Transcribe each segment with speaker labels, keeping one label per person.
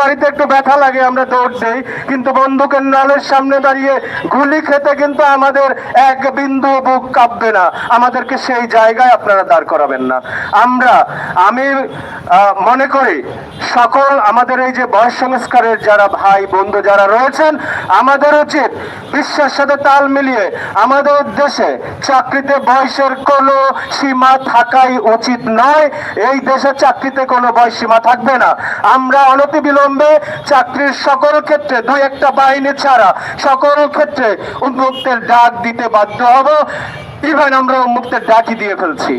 Speaker 1: বাড়িতে একটু ব্যথা লাগে, আমরা দৌড় কিন্তু বন্দুকের নালের সামনে দাঁড়িয়ে গুলি খেতে কিন্তু আমাদের এক বিন্দু বুক কাঁপবে না। আমাদেরকে সেই জায়গায় আপনারা দাঁড় করাবেন না। আমরা, আমি মনে করি সকল আমাদের এই যে বয়স সংস্কারের যারা ভাই, বন্ধু যারা রয়েছেন, আমাদের উচিত বিশ্বের সাথে তাল মিলিয়ে আমাদের দেশে চাকরিতে বয়সের কোনো সীমা থাকাই উচিত নয়। এই দেশে চাকরিতে কোনো বয়স সীমা থাকবে না। আমরা অনতি বিলম্বে চাকরির সকল ক্ষেত্রে, দুই একটা বাহিনী ছাড়া সকল ক্ষেত্রে উন্মুক্তের ডাক দিতে বাধ্য হব। ইভেন, আমরা উন্মুক্তের ডাকই দিয়ে ফেলছি।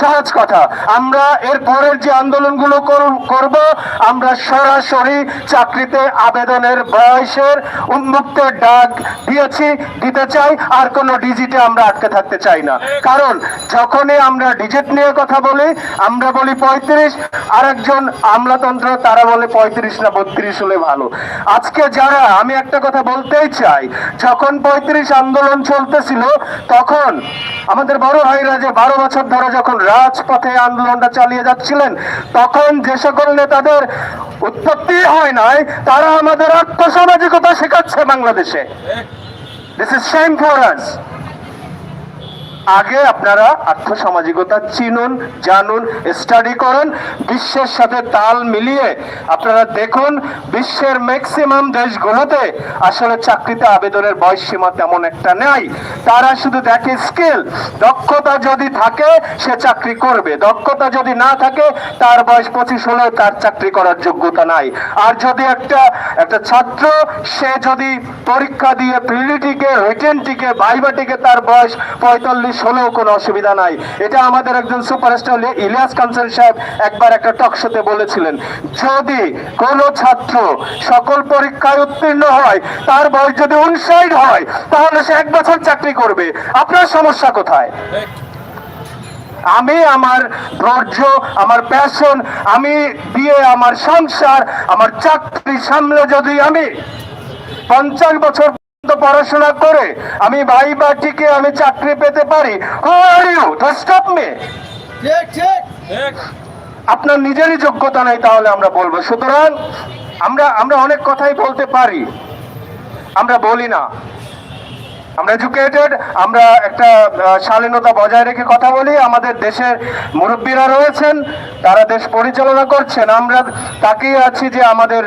Speaker 1: সহজ কথা। আমরা এর পরের যে আন্দোলনগুলো করু- করব, আমরা সরাসরি চাকরিতে আবেদনের বয়সের উন্মুক্ত ডাক দিয়েছি, দিতে চাই, আর কোনো ডিজিটে আমরা আটকে থাকতে চাই না। কারণ যখনই আমরা ডিজিট নিয়ে কথা বলি, আমরা বলি পঁয়ত্রিশ, আরেকজন আমলাতন্ত্র, তারা বলে পঁয়ত্রিশ না বত্রিশ হলে ভালো। আজকে যারা, আমি একটা কথা বলতেই চাই, যখন পঁয়ত্রিশ আন্দোলন চলতেছিল, তখন আমাদের বড় ভাইরা যে বারো বছর ধরে যখন রাজপথে আন্দোলনটা চালিয়ে যাচ্ছিলেন, তখন যে সকল নেতাদের উৎপত্তি হয় নাই, তারা আমাদের আত্মসামাজিকতা শেখাচ্ছে বাংলাদেশে। দিস ইজ সেম ফর আগে আপনারা আর্থসামাজিকতা চিনুন, জানুন স্টাডি করুন, বিশ্বের সাথে তাল মিলিয়ে আপনারা দেখুন বিশ্বের ম্যাক্সিমাম দেশগুলোতে আসলে চাকরিতে আবেদনের বয়স সীমা তেমন একটা নেই। তারা শুধু দেখে স্কিল দক্ষতা যদি থাকে, সে চাকরি করবে। দক্ষতা যদি না থাকে, তার বয়স পঁচিশ হলেও তার চাকরি করার যোগ্যতা নাই। আর যদি একটা একটা ছাত্র, সে যদি পরীক্ষা দিয়ে প্রিলিটিকে রিটেনটিকে ভাইভাটিকে তার বয়স পঁয়তাল্লিশ হলেও কোনো অসুবিধা নাই। এটা আমাদের একজন সুপারস্টার ইলিয়াস কানসাল সাহেব একবার একটা টক শোতে বলেছিলেন, যদি কোনো ছাত্র সকল পরীক্ষায় উত্তীর্ণ হয়, তার বয়স যদি উনষাট হয়, তাহলে সে এক বছর চাকরি করবে। আপনার সমস্যা কোথায়? আমি আমার ধৈর্য, আমার প্যাশন আমি দিয়ে আমার সংসার, আমার চাকরি সামলে যদি আমি পঞ্চাশ বছর পড়াশোনা করে আমি ভাই বাটিকে আমি চাকরি পেতে পারি। Who you to stop me
Speaker 2: ঠিক। ঠিক।
Speaker 1: আপনার নিজেরই যোগ্যতা নাই তাহলে আমরা বলব। সুতরাং আমরা আমরা অনেক কথাই বলতে পারি। আমরা বলি না। আমরা এডুকেটেড আমরা একটা শালীনতা বজায় রেখে কথা বলি। আমাদের দেশের মুরব্বীরা রয়েছেন, তারা দেশ পরিচালনা করছেন। আমরা তাকিয়ে আছি যে আমাদের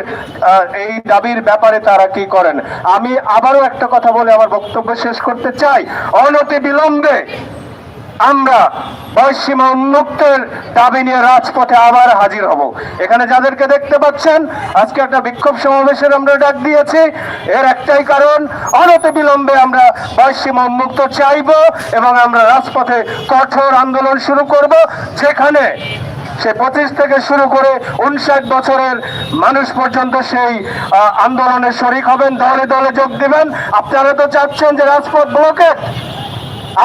Speaker 1: এই দাবির ব্যাপারে তারা কি করেন। আমি আবারও একটা কথা বলে আমার বক্তব্য শেষ করতে চাই। অনতি বিলম্বে আমরা বয়সীমা উন্মুক্তের দাবি নিয়ে রাজপথে আবার হাজির হব। এখানে যাদেরকে দেখতে পাচ্ছেন, আজকে একটা বিক্ষোভ সমাবেশের আমরা ডাক দিয়েছি। এর একটাই কারণ বিলম্বে আমরা বয়সীমা উন্মুক্ত চাইব এবং আমরা রাজপথে কঠোর আন্দোলন শুরু করব, যেখানে সে পঁচিশ থেকে শুরু করে উনষাট বছরের মানুষ পর্যন্ত সেই আন্দোলনে শরিক হবেন, দলে দলে যোগ দিবেন। আপনারা তো চাচ্ছেন যে রাজপথ ব্লকেট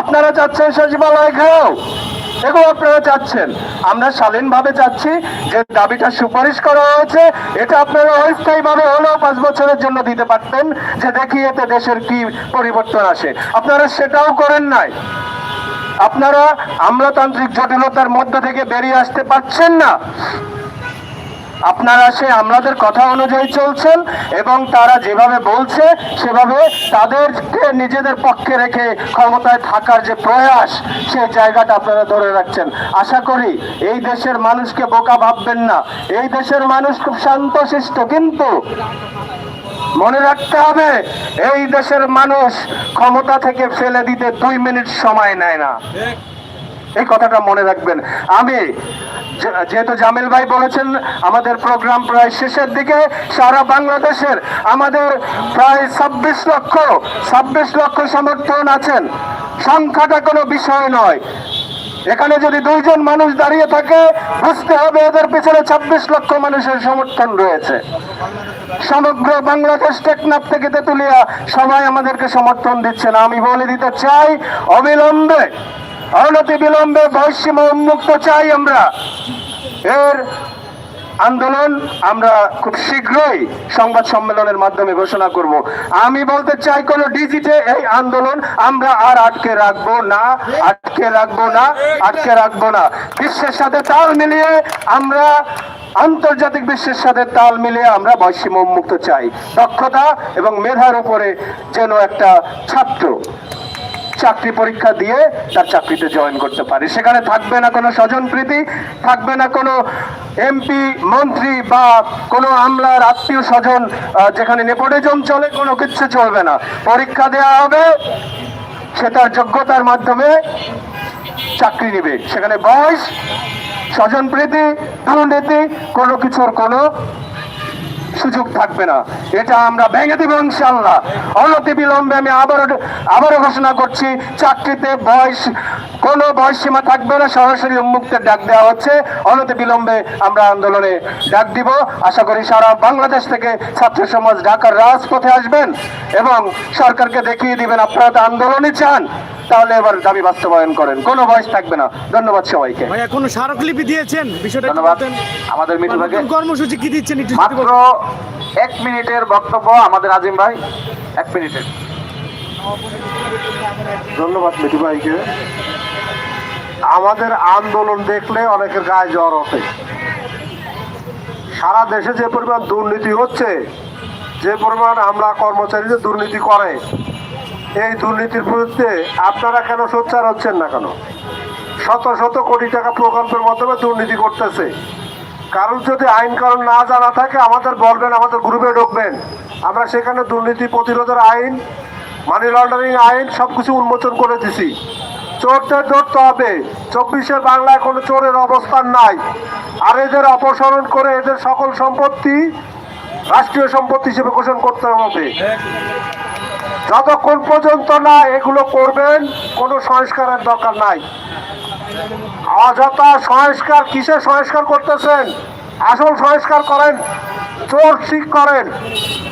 Speaker 1: আপনারা চাচ্ছেন সচিবালয় ঘেরাও? এগুলো আপনারা চাচ্ছেন। আমরা শালীনভাবে চাচ্ছি যে দাবিটা সুপারিশ করা হয়েছে, এটা আপনারা অস্থায়ীভাবে হলেও পাঁচ বছরের জন্য দিতে পারতেন যে দেখি এতে দেশের কি পরিবর্তন আসে। আপনারা সেটাও করেন নাই। আপনারা আমলাতান্ত্রিক জটিলতার মধ্য থেকে বেরিয়ে আসতে পারছেন না। আপনারা সে আমাদের কথা অনুযায়ী চলছেন এবং তারা যেভাবে বলছে সেভাবে তাদেরকে নিজেদের পক্ষে রেখে ক্ষমতায় থাকার যে প্রয়াস সেই জায়গাটা আপনারা ধরে রাখছেন। আশা করি এই দেশের মানুষকে বোকা ভাববেন না। এই দেশের মানুষ খুব শান্তশিষ্ট কিন্তু মনে রাখতে হবে এই দেশের মানুষ ক্ষমতা থেকে ফেলে দিতে দুই মিনিট সময় নেয় না। এই কথাটা মনে রাখবেন। আমি যেহেতু জামিল ভাই বলেছেন, আমাদের প্রোগ্রাম প্রায় শেষের দিকে। সারা বাংলাদেশের আমাদের প্রায় ছাব্বিশ লক্ষ ছাব্বিশ লক্ষ সমর্থন আছেন। সংখ্যাটা কোনো বিষয় নয়। এখানে যদি দুইজন মানুষ দাঁড়িয়ে থাকে, বুঝতে হবে এদের পিছনে ছাব্বিশ লক্ষ মানুষের সমর্থন রয়েছে। সমগ্র বাংলাদেশ টেকনাফ থেকে তেতুলিয়া সবাই আমাদেরকে সমর্থন দিচ্ছে না। আমি বলে দিতে চাই, অবিলম্বে অনতি বিলম্বে বৈষম্য উন্মুক্ত চাই আমরা। এর আন্দোলন আমরা খুব শীঘ্রই সংবাদ সম্মেলনের মাধ্যমে ঘোষণা করব। আমি বলতে চাই, কোন ডিজিটে এই আন্দোলন আমরা আর আটকে রাখব না, আটকে রাখব না, আটকে রাখব না। বিশ্বের সাথে তাল মিলিয়ে আমরা,
Speaker 3: আন্তর্জাতিক বিশ্বের সাথে তাল মিলিয়ে আমরা বৈষম্য মুক্ত চাই। দক্ষতা এবং মেধার উপরে যেন একটা ছাত্র চাকরি পরীক্ষা দিয়ে তার চাকরিতে জয়েন করতে পারে। সেখানে থাকবে না কোনো স্বজনপ্রীতি থাকবে না কোনো এমপি মন্ত্রী বা কোনো আমলার আত্মীয় স্বজন যেখানে নেপোটিজম চলে, কোনো কিচ্ছু চলবে না। পরীক্ষা দেওয়া হবে, সে তার যোগ্যতার মাধ্যমে চাকরি নেবে। সেখানে বয়স স্বজনপ্রীতি দুর্নীতি কোনো কিছুর কোনো সুযোগ থাকবে না। এটা আমরা ভেঙে দেব ইনশাল্লাহ অনতি বিলম্বে আমি আবারও আবারও ঘোষণা করছি, চাকরিতে বয়স কোনো বয়স সীমা থাকবে না, সরাসরি উন্মুক্তের ডাক দেওয়া হচ্ছে। অনতি বিলম্বে আমরা আন্দোলনে ডাক দিব। আশা করি সারা বাংলাদেশ থেকে ছাত্র সমাজ ঢাকার রাজপথে আসবেন এবং সরকারকে দেখিয়ে দিবেন আপনারা তো আন্দোলনই চান। তাহলে এবার দাবি বাস্তবায়ন করেন। কোনো বয়স থাকবে না। ধন্যবাদ সবাইকে।
Speaker 2: ভাইয়া কোনো স্মারকলিপি দিয়েছেন। বিষয়টা
Speaker 4: ধন্যবাদ। আমাদের মিঠু ভাইকে।
Speaker 2: কর্মসূচি কি দিচ্ছেন একটু
Speaker 4: মাত্র এক মিনিটের বক্তব্য আমাদের আজিম ভাই। এক মিনিটের
Speaker 3: ধন্যবাদ মিঠু ভাইকে। আমাদের আন্দোলন দেখলে অনেকের গায়ে জ্বর ওঠে। সারা দেশে যে পরিমাণ দুর্নীতি হচ্ছে যে পরিমাণ আমরা কর্মচারীদের দুর্নীতি করে এই দুর্নীতির বিরুদ্ধে আপনারা কেন সোচ্চার হচ্ছেন না কেন? শত শত কোটি টাকা প্রকল্পের মাধ্যমে দুর্নীতি করতেছে। কারণ যদি আইন কারণ না জানা থাকে, আমাদের বলবেন, আমাদের গ্রুপে ঢুকবেন। আমরা সেখানে দুর্নীতি প্রতিরোধের আইন মানি লন্ডারিং আইন সব কিছু উন্মোচন করে দিছি। চোরদের ধরতে হবে। চব্বিশের বাংলায় কোনো চোরের অবস্থান নাই। আর এদের অপসারণ করে এদের সকল সম্পত্তি রাষ্ট্রীয় সম্পত্তি হিসেবে ঘোষণা করতে হবে। যতক্ষণ পর্যন্ত না এগুলো করবেন, কোনো সংস্কারের দরকার নাই। অযথা সংস্কার কিসের সংস্কার করতেছেন? আসল সংস্কার করেন, চোর ঠিক করেন।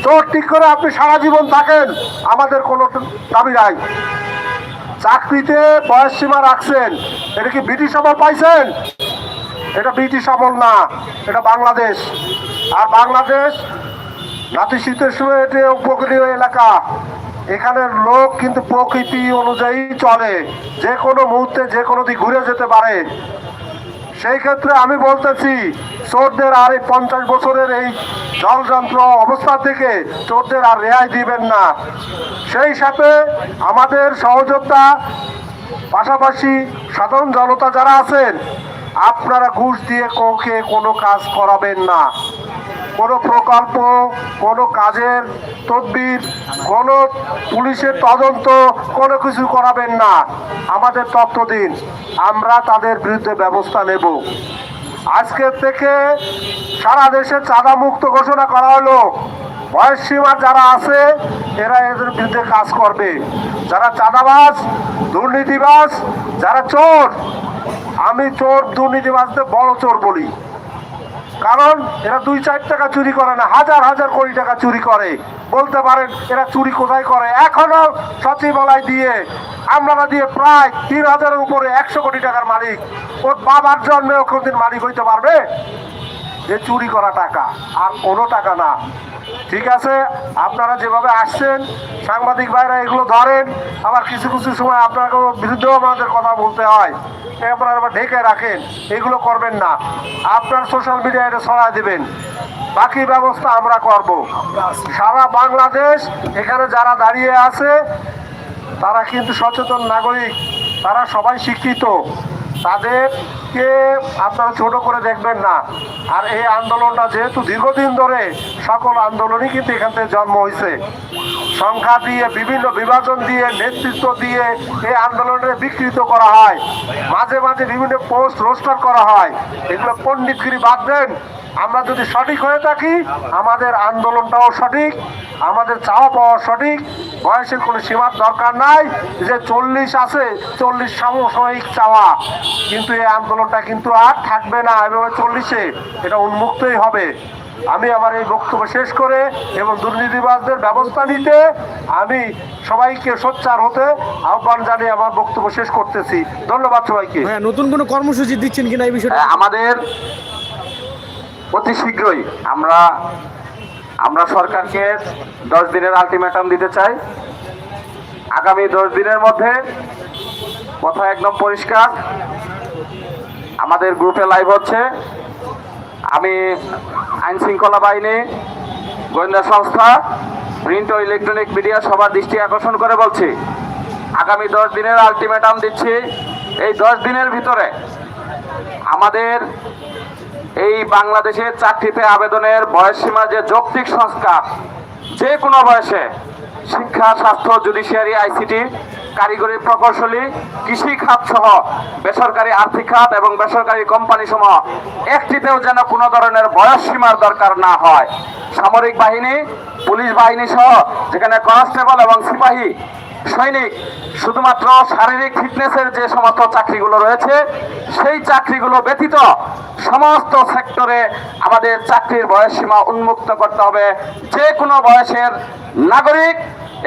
Speaker 3: চোর ঠিক করে আপনি সারা জীবন থাকেন, আমাদের কোনো দাবি নাই। চাকরিতে বয়স সীমা রাখছেন, এটা কি ব্রিটিশ আমল পাইছেন? এটা ব্রিটিশ আমল না, এটা বাংলাদেশ। আর বাংলাদেশ নাতিশীতোষ্ণ উপকূলীয় এলাকা এখানের লোক কিন্তু প্রকৃতি অনুযায়ী চলে। যে কোনো মুহূর্তে যে কোনো দিক ঘুরে যেতে পারে। সেই ক্ষেত্রে আমি বলতেছি, চোরদের আর এই পঞ্চাশ বছরের এই জলযন্ত্র অবস্থা থেকে চোরদের আর রেহাই দিবেন না। সেই সাথে আমাদের সহযোগিতা পাশাপাশি সাধারণ জনতা যারা আছেন, আপনারা ঘুষ দিয়ে কাউকে কোনো কাজ করাবেন না। কোনো প্রকল্প, কোনো কাজের তদবির, কোনো পুলিশের তদন্ত, কোনো কিছু করাবেন না। আমাদের তথ্য দিন, আমরা তাদের বিরুদ্ধে ব্যবস্থা নেব। আজকের থেকে সারা দেশে চাঁদা মুক্ত ঘোষণা করা হলো। বয়স সীমা যারা আছে, এরা এদের বিরুদ্ধে কাজ করবে। যারা চাঁদাবাজ, দুর্নীতিবাজ, যারা চোর, আমি চোর, দুর্নীতিবাজদের বড় চোর বলি। কারণ এরা দুই চার টাকা চুরি করে না, হাজার হাজার কোটি টাকা চুরি করে। বলতে পারেন, এরা চুরি কোথায় করে? এখনও সচিবালয় দিয়ে আমরা দিয়ে প্রায় তিন হাজারের উপরে একশো কোটি টাকার মালিক। ওর বাবার জন্মেও কোনদিন মালিক হইতে পারবে? যে চুরি করা টাকা, আর কোনো টাকা না। ঠিক আছে? আপনারা যেভাবে আসছেন, সাংবাদিক ভাইরা এগুলো ধরেন, আবার কিছু কিছু সময় আপনাকে বিরুদ্ধেও আমাদের কথা বলতে হয়। আপনারা আবার ঢেকে রাখেন, এগুলো করবেন না। আপনার সোশ্যাল মিডিয়ায় এটা ছড়ায় দেবেন। বাকি ব্যবস্থা আমরা করব। সারা বাংলাদেশ এখানে যারা দাঁড়িয়ে আছে, তারা কিন্তু সচেতন নাগরিক, তারা সবাই শিক্ষিত। তাদেরকে আপনারা ছোট করে দেখবেন না। আর এই আন্দোলনটা যেহেতু দীর্ঘদিন ধরে সকল আন্দোলনই কিন্তু এখান থেকে জন্ম হয়েছে। সংখ্যা দিয়ে, বিভিন্ন বিভাজন দিয়ে, নেতৃত্ব দিয়ে এই আন্দোলনের বিকৃত করা হয়। মাঝে মাঝে বিভিন্ন পোস্ট রোস্টার করা হয়। এগুলো পণ্ডিতগিরি বাদ দেন। আমরা যদি সঠিক হয়ে থাকি, আমাদের আন্দোলনটাও সঠিক, আমাদের চাওয়া পাওয়া সঠিক। বয়সের কোনো সীমার দরকার নাই যে চল্লিশ আছে, চল্লিশ সাময়িক চাওয়া। কিন্তু এই আন্দোলনটা কিন্তু আর থাকবে না এভাবে চল্লিশে এটা উন্মুক্তই হবে। আমি আমার এই বক্তব্য শেষ করে এবং দুর্নীতিবাজদের ব্যবস্থা নিতে আমি সবাইকে সোচ্চার হতে আহ্বান জানিয়ে আমার বক্তব্য শেষ করতেছি। ধন্যবাদ সবাইকে।
Speaker 2: নতুন কোনো কর্মসূচি দিচ্ছেন কিনা এই
Speaker 4: বিষয়ে আমাদের অতি শীঘ্রই আমরা আমরা সরকারকে দশ দিনের আলটিমেটাম দিতে চাই। আগামী দশ দিনের মধ্যে কথা একদম পরিষ্কার। আমাদের গ্রুপে লাইভ হচ্ছে। আমি আইন শৃঙ্খলা বাহিনী, গোয়েন্দা সংস্থা, প্রিন্ট ও ইলেকট্রনিক মিডিয়া সবার দৃষ্টি আকর্ষণ করে বলছি, আগামী দশ দিনের আলটিমেটাম দিচ্ছি। এই দশ দিনের ভিতরে আমাদের এই বাংলাদেশের চাকরিতে আবেদনের বয়সসীমা যে যৌক্তিক সংস্কার, যে কোনো বয়সে শিক্ষা, স্বাস্থ্য জুডিশিয়ারি আইসিটি কারিগরি প্রকৌশলী কৃষি খাত সহ বেসরকারি আর্থিক খাত এবং বেসরকারি কোম্পানি সমূহ একটিতেও যেন কোনো ধরনের বয়স সীমার দরকার না হয়। সামরিক বাহিনী, পুলিশ বাহিনী সহ যেখানে কনস্টেবল এবং সিপাহী, সৈনিক, শুধুমাত্র শারীরিক ফিটনেসের যে সমস্ত চাকরিগুলো রয়েছে, সেই চাকরিগুলো ব্যতীত সমস্ত সেক্টরে আমাদের চাকরির বয়সসীমা উন্মুক্ত করতে হবে। যে কোনো বয়সের নাগরিক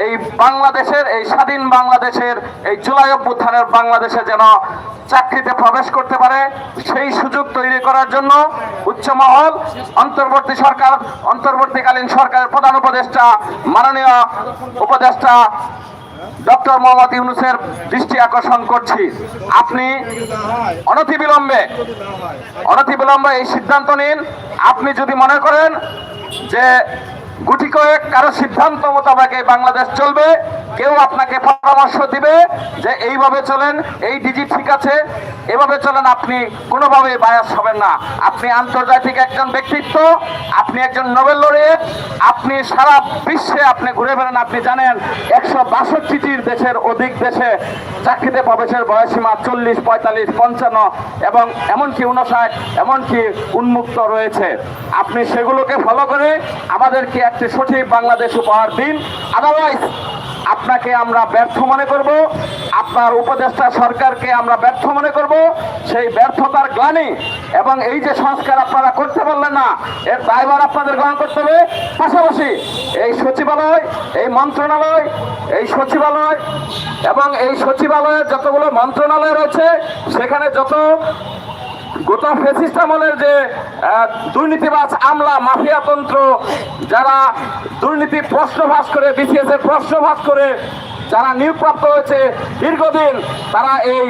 Speaker 4: এই বাংলাদেশের, এই স্বাধীন বাংলাদেশের, এই জুলাই অভ্যুত্থানের বাংলাদেশে যেন চাকরিতে প্রবেশ করতে পারে, সেই সুযোগ তৈরি করার জন্য উচ্চ মহল, অন্তর্বর্তী সরকার, অন্তর্বর্তীকালীন সরকারের প্রধান উপদেষ্টা, মাননীয় উপদেষ্টা ডক্টর মোহাম্মদ ইউনুসের দৃষ্টি আকর্ষণ করছি। আপনি অনতিবিলম্বে অনতিবিলম্বে এই সিদ্ধান্ত নিন। আপনি যদি মনে করেন যে গুটি কয়েক কারও সিদ্ধান্ত মোতাবেক বাংলাদেশ চলবে। কেউ আপনাকে পরামর্শ দিবে যে এইভাবে চলেন, এই ডিজি ঠিক আছে, এভাবে চলেন, আপনি কোনোভাবে বায়াস হবেন না। আপনি আন্তর্জাতিক একজন ব্যক্তিত্ব, আপনি একজন নোবেল লরিয়েট আপনি সারা বিশ্বে আপনি ঘুরে বেড়ান, আপনি জানেন একশো বাষট্টিটির দেশের অধিক দেশে চাকরিতে প্রবেশের বয়সীমা চল্লিশ, পঁয়তাল্লিশ, পঞ্চান্ন এবং এমনকি উনষাট এমনকি উন্মুক্ত রয়েছে। আপনি সেগুলোকে ফলো করে আমাদেরকে একটি সঠিক বাংলাদেশ উপহার দিন। আদারওয়াইজ আপনাকে আমরা ব্যর্থ মনে করব। আপনার উপদেষ্টা সরকারকে আমরা ব্যর্থ মনে করব। সেই ব্যর্থতার গ্লানি এবং এই যে সংস্কার আপনারা করতে পারলেন না, এর দায়ভার আপনাদের গ্রহণ করতে হবে। পাশাপাশি এই সচিবালয়, এই মন্ত্রণালয়, এই সচিবালয় এবং এই সচিবালয়ের যতগুলো মন্ত্রণালয় রয়েছে, সেখানে যত গোটা ফেসিস্ট আমলের যে দুর্নীতিবাজ আমলা মাফিয়াতন্ত্র যারা দুর্নীতি প্রশ্নভাস করে বিসিএস এর প্রশ্নভাস করে, যারা নিয়োগপ্রাপ্ত হয়েছে, দীর্ঘদিন তারা এই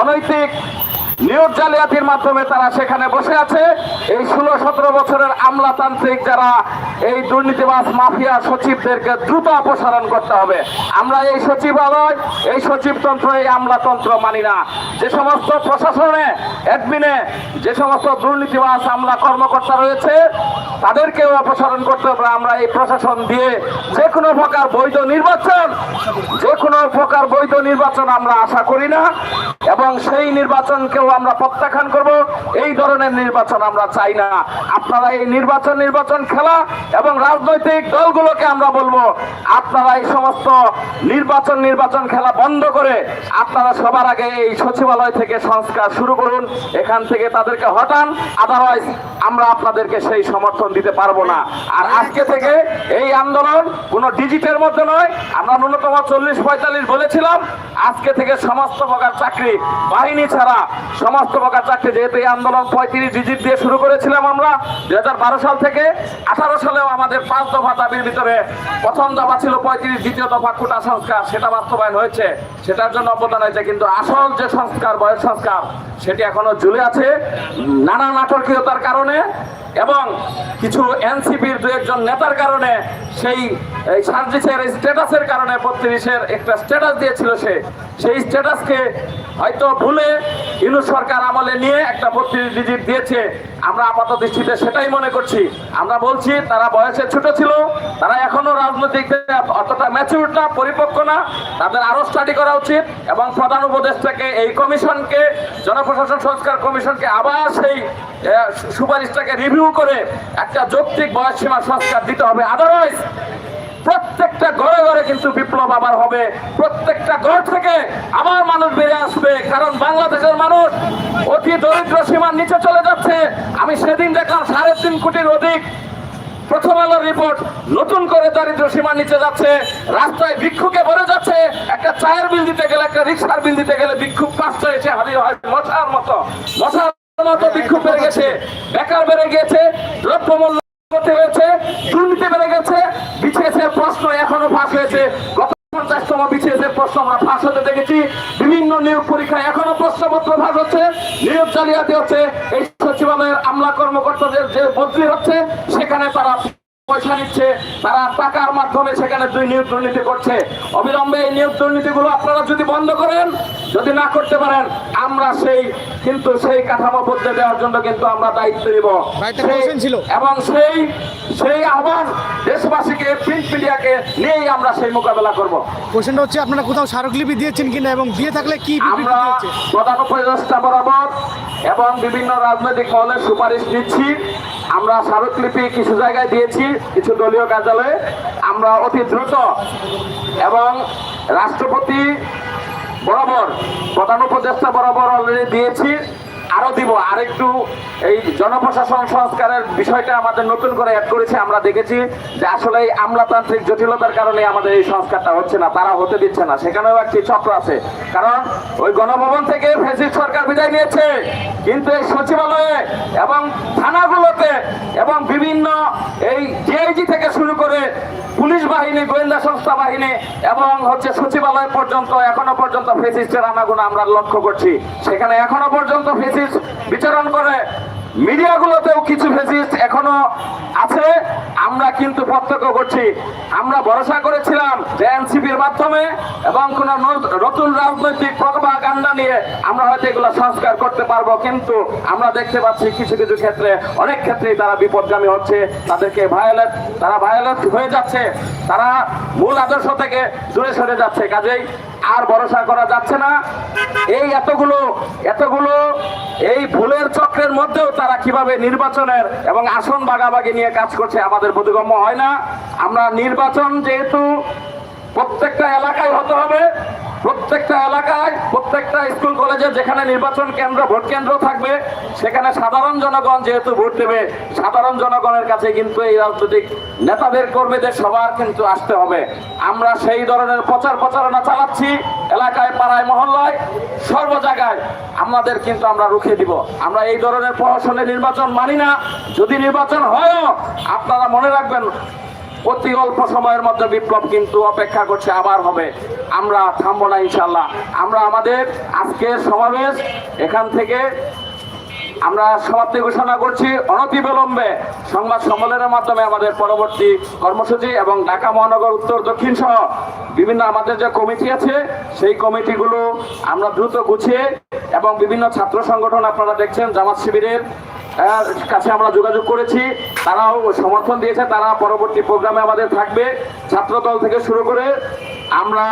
Speaker 4: অনৈতিক নিয়োগ জালিয়াতির মাধ্যমে তারা সেখানে বসে আছে। এই ষোলো সতেরো বছরের আমলাতান্ত্রিক যারা এই দুর্নীতিবাজ মাফিয়া সচিবদেরকে দ্রুত অপসারণ করতে হবে। আমরা এই সচিবালয়, এই সচিবতন্ত্র, এই আমলাতন্ত্র মানি না। যে সমস্ত প্রশাসনে অ্যাডমিনে যে সমস্ত দুর্নীতিবাজ আমলা কর্মকর্তা রয়েছে, তাদেরকেও অপসারণ করতে হবে। আমরা এই প্রশাসন দিয়ে যে কোনো প্রকার বৈধ নির্বাচন, যে কোনো প্রকার বৈধ নির্বাচন আমরা আশা করি না। এবং সেই নির্বাচনকেও আমরা প্রত্যাখ্যান করব। এই ধরনের নির্বাচন আমরা চাই না। আপনারা এই নির্বাচন নির্বাচন খেলা এবং রাজনৈতিক দলগুলোকে আমরা বলব, আপনারা এই সমস্ত নির্বাচন নির্বাচন খেলা বন্ধ করে আপনারা সবার আগে এই সচিবালয় থেকে সংস্কার শুরু করুন, এখান থেকে তাদেরকে হটান আদারওয়াইজ আমরা আপনাদেরকে সেই সমর্থন দিতে পারব না। আর আজকে থেকে এই আন্দোলন কোনো ডিজিটের মধ্যে নয়, আমরা ন্যূনতম চল্লিশ পঁয়তাল্লিশ বলেছিলাম, আজকে থেকে সমস্ত প্রকার চাকরি বাহিনী ছাড়া সমস্ত প্রকার চাকরি যেহেতু এই আন্দোলন পঁয়ত্রিশ ডিজিট দিয়ে শুরু করেছিলাম আমরা দু হাজার বারো সাল থেকে আঠারো সালেও আমাদের পাঁচ দফা দাবির ভিতরে প্রথম দফা ছিল পঁয়ত্রিশ, দ্বিতীয় দফা কোটা সংস্কার, সেটা বাস্তবায়ন হয়েছে। সেটার জন্য অবদান হয়েছে কিন্তু আসল যে সংস্কার, বয়স সংস্কার, সেটি এখনও ঝুলে আছে। নানা নাটকীয়তার কারণে এবং কিছু এনসিপির দু একজন নেতার কারণে সেই সার্জিসের স্ট্যাটাসের কারণে বত্রিশের একটা স্ট্যাটাস দিয়েছিল সে। সেই স্ট্যাটাসকে হয়তো ভুলে ইনু সরকার আমলে নিয়ে একটা বত্রিশ ডিজিট দিয়েছে। আমরা আপাত দৃষ্টিতে সেটাই মনে করছি। আমরা বলছি, তারা বয়সে ছোট ছিল, তারা এখনও রাজনৈতিক অতটা ম্যাচিউর না, পরিপক্ক না। তাদের আরও স্টাডি করা উচিত এবং প্রধান উপদেষ্টাকে এই কমিশনকে, জনপ্রশাসন সংস্কার কমিশনকে আবার সেই সুপারিশটাকে রিভিউ করে একটা যৌক্তিক বয়সসীমা সংস্কার দিতে হবে। আদারওয়াইজ প্রত্যেকটা ঘরে ঘরে কিন্তু বিপ্লব আবার হবে। প্রত্যেকটা ঘর থেকে আবার মানুষ বেড়ে আসবে। কারণ বাংলাদেশের মানুষ অতি দরিদ্র সীমার নিচে চলে যাচ্ছে। আমি সেদিন দেখলাম সাড়ে তিন কোটির অধিক প্রথম আলোর রিপোর্ট নতুন করে দারিদ্র সীমার নিচে যাচ্ছে। রাস্তায় ভিক্ষুকে ভরে যাচ্ছে। একটা চায়ের বিল দিতে গেলে, একটা রিক্সার বিল দিতে গেলে ভিক্ষুক পাঁচটা এসে হাজির হয়। মশার মতো, মশার এখনও হয়েছে। প্রশ্ন আমরা হতে দেখেছি। বিভিন্ন নিয়োগ পরীক্ষায় এখনও প্রশ্নপত্র ফাঁস হচ্ছে। নিয়োগ জালিয়াতি হচ্ছে। এই সচিবালয়ের আমলা কর্মকর্তাদের যে বদলি হচ্ছে, সেখানে তারা পয়সা নিচ্ছে তারা টাকার মাধ্যমে সেখানে দুই নিয়োগ দুর্নীতি করছে। অবিলম্বে এই নিয়োগ দুর্নীতিগুলো আপনারা যদি বন্ধ করেন যদি না করতে পারেন আমরা সেই কিন্তু সেই কাঠামো বদলে দেওয়ার জন্য কিন্তু আমরা দায়িত্ব নিব। এবং সেই সেই আহ্বান দেশবাসীকে প্রিন্ট মিডিয়াকে নিয়েই আমরা সেই মোকাবেলা করব।
Speaker 2: কোশ্চেনটা হচ্ছে আপনারা কোথাও স্মারকলিপি দিয়েছেন কিনা এবং দিয়ে থাকলে কি
Speaker 4: আমরা প্রধান উপদেষ্টা বরাবর এবং বিভিন্ন রাজনৈতিক মহলের সুপারিশ নিচ্ছি। আমরা স্মারকলিপি কিছু জায়গায় দিয়েছি, কিছু দলীয় কার্যালয়ে। আমরা অতি দ্রুত এবং রাষ্ট্রপতি বরাবর, প্রধান উপদেষ্টা বরাবর অলরেডি দিয়েছি। আরও দিব। আরেকটু এই জনপ্রশাসন সংস্কারের বিষয়টা আমাদের নতুন করে অ্যাড করেছে। আমরা দেখেছি যে আসলে এই আমলাতান্ত্রিক জটিলতার কারণে আমাদের এই সংস্কারটা হচ্ছে না, তারা হতে দিচ্ছে না। সেখানেও একটি চক্র আছে। কারণ ওই গণভবন থেকে ফেসিস সরকার বিদায় নিয়েছে। কিন্তু এই সচিবালয়ে এবং থানাগুলোতে এবং বিভিন্ন এই ডিআইজি থেকে শুরু করে পুলিশ বাহিনী, গোয়েন্দা সংস্থা বাহিনী এবং হচ্ছে সচিবালয় পর্যন্ত, এখনও পর্যন্ত ফেসিস্টের আনাগুনা আমরা লক্ষ্য করছি। সেখানে এখনও পর্যন্ত ফেসিস বিচরণ করে মিডিয়াগুলোতেও কিছু ফেসিস্ট এখনও আছে। আমরা কিন্তু প্রত্যক্ষ করছি। আমরা ভরসা করেছিলাম যে এনসিপির মাধ্যমে এবং কোন নতুন রাজনৈতিক প্রপাগান্ডা নিয়ে আমরা হয়তো এগুলো সংস্কার করতে পারব। কিন্তু আমরা দেখতে পাচ্ছি কিছু কিছু ক্ষেত্রে, অনেক ক্ষেত্রেই তারা বিপদগামী হচ্ছে। তাদেরকে ভায়োলেট তারা ভায়োলেট হয়ে যাচ্ছে। তারা মূল আদর্শ থেকে দূরে সরে যাচ্ছে। কাজেই আর ভরসা করা যাচ্ছে না। এই এতগুলো এতগুলো এই ভুলের চক্রের মধ্যেও তারা কীভাবে নির্বাচনের এবং আসন ভাগাভাগি নিয়ে কাজ করছে আমাদের বোধগম্য হয় না। আমরা নির্বাচন যেহেতু প্রত্যেকটা এলাকায় হতে হবে, প্রত্যেকটা এলাকায় প্রত্যেকটা স্কুল, কলেজে যেখানে নির্বাচন কেন্দ্র, ভোট কেন্দ্র থাকবে, সেখানে সাধারণ জনগণ যেহেতু ভোট দেবে, সাধারণ জনগণের কাছে কিন্তু এই রাজনৈতিক নেতাদের, কর্মীদের সবার কিন্তু আসতে হবে। আমরা সেই ধরনের প্রচার প্রচারণা চালাচ্ছি এলাকায়, পাড়ায়, মহল্লায়, সর্ব জায়গায়। আমাদের কিন্তু আমরা রুখে দিব। আমরা এই ধরনের প্রহসনের নির্বাচন মানি না। যদি নির্বাচন হয়ও, আপনারা মনে রাখবেন অতি অল্প সময়ের মধ্যে বিপ্লব কিন্তু অপেক্ষা করছে, আবার হবে। আমরা থামবো না ইনশাল্লাহ আমরা আমাদের আজকের সমাবেশ এখান থেকে আমরা সমাপ্তি ঘোষণা করছি অনতিবিলম্বে সংবাদ সম্মেলনের মাধ্যমে আমাদের পরবর্তী কর্মসূচি এবং ঢাকা মহানগর উত্তর দক্ষিণ সহ বিভিন্ন আমাদের যে কমিটি আছে, সেই কমিটিগুলো আমরা দ্রুত গুছিয়ে এবং বিভিন্ন ছাত্র সংগঠন আপনারা দেখছেন, জামাত শিবিরের কাছে আমরা যোগাযোগ করেছি। তারাও সমর্থন দিয়েছে, তারা পরবর্তী প্রোগ্রামে আমাদের থাকবে। ছাত্র দল থেকে শুরু করে আমরা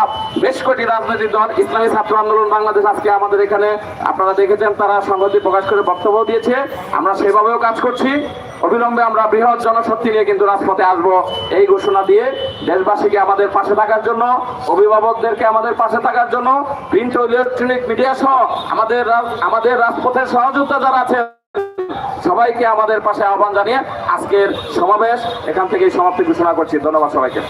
Speaker 4: বেশ কটি রাজনৈতিক দল, ইসলামী ছাত্র আন্দোলন, বাংলাদেশ আজকে আমাদের এখানে, আপনারা দেখেছেন, তারা সংহতি প্রকাশ করে বক্তব্য দিয়েছে। আমরা সেভাবেও কাজ করছি। অবিলম্বে আমরা বৃহৎ জনশক্তি নিয়ে কিন্তু রাজপথে আসব এই ঘোষণা দিয়ে। দেশবাসীকে আমাদের পাশে থাকার জন্য, অভিভাবকদেরকে আমাদের পাশে থাকার জন্য, প্রিন্ট ও ইলেকট্রনিক মিডিয়া সহ আমাদের আমাদের রাজপথের সহযোগিতা যারা আছে সবাইকে আমাদের পাশে আহ্বান জানিয়ে আজকের সমাবেশ এখান থেকে সমাপ্তি ঘোষণা করছি। ধন্যবাদ সবাইকে।